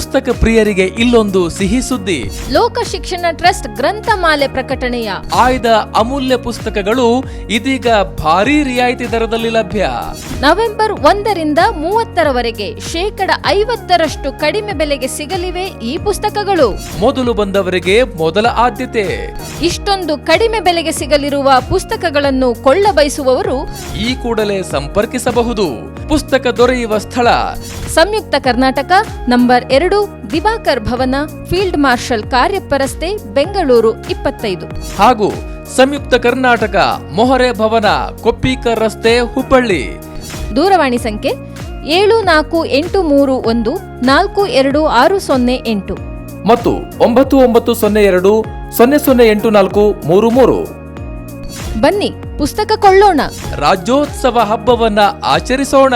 ಪುಸ್ತಕ ಪ್ರಿಯರಿಗೆ ಇಲ್ಲೊಂದು ಸಿಹಿ ಸುದ್ದಿ. ಲೋಕ ಶಿಕ್ಷಣ ಟ್ರಸ್ಟ್ ಗ್ರಂಥಮಾಲೆ ಪ್ರಕಟಣೆಯ. ಆಯ್ದ ಅಮೂಲ್ಯ ಪುಸ್ತಕಗಳು ಇದೀಗ ಭಾರಿ ರಿಯಾಯಿತಿ ದರದಲ್ಲಿ ಲಭ್ಯ. ನವೆಂಬರ್ ಒಂದರಿಂದ ಮೂವತ್ತರವರೆಗೆ ಶೇಕಡ ಐವತ್ತರಷ್ಟು ಕಡಿಮೆ ಬೆಲೆಗೆ ಸಿಗಲಿವೆ ಈ ಪುಸ್ತಕಗಳು. ಮೊದಲು ಬಂದವರಿಗೆ ಮೊದಲ ಆದ್ಯತೆ. ಇಷ್ಟೊಂದು ಕಡಿಮೆ ಬೆಲೆಗೆ ಸಿಗಲಿರುವ ಪುಸ್ತಕಗಳನ್ನು ಕೊಳ್ಳ ಬಯಸುವವರು ಈ ಕೂಡಲೇ ಸಂಪರ್ಕಿಸಬಹುದು. ಪುಸ್ತಕ ದೊರೆಯುವ ಸ್ಥಳ. ಸಂಯುಕ್ತ ಕರ್ನಾಟಕ ನಂಬರ್ ಎರಡು ದಿವಾಕರ್ ಭವನ ಫೀಲ್ಡ್ ಮಾರ್ಷಲ್ ಕಾರ್ಯಪ್ಪ ರಸ್ತೆ ಬೆಂಗಳೂರು ಇಪ್ಪತ್ತೈದು. ಹಾಗೂ ಸಂಯುಕ್ತ ಕರ್ನಾಟಕ ಮೊಹರೆ ಭವನ ಕೊಪ್ಪಿಕರ್ ರಸ್ತೆ ಹುಬ್ಬಳ್ಳಿ. ದೂರವಾಣಿ ಸಂಖ್ಯೆ ಏಳು ನಾಲ್ಕು ಎಂಟು ಮೂರು ಒಂದು ನಾಲ್ಕು ಎರಡು ಆರು ಸೊನ್ನೆ ಎಂಟು. ಮತ್ತು ಒಂಬತ್ತು ಒಂಬತ್ತು ಸೊನ್ನೆ ಎರಡು ಸೊನ್ನೆ ಸೊನ್ನೆ ಎಂಟು ನಾಲ್ಕು ಮೂರು ಮೂರು. ಬನ್ನಿ ಪುಸ್ತಕ ಕೊಳ್ಳೋಣ. ರಾಜ್ಯೋತ್ಸವ ಹಬ್ಬವನ್ನ ಆಚರಿಸೋಣ.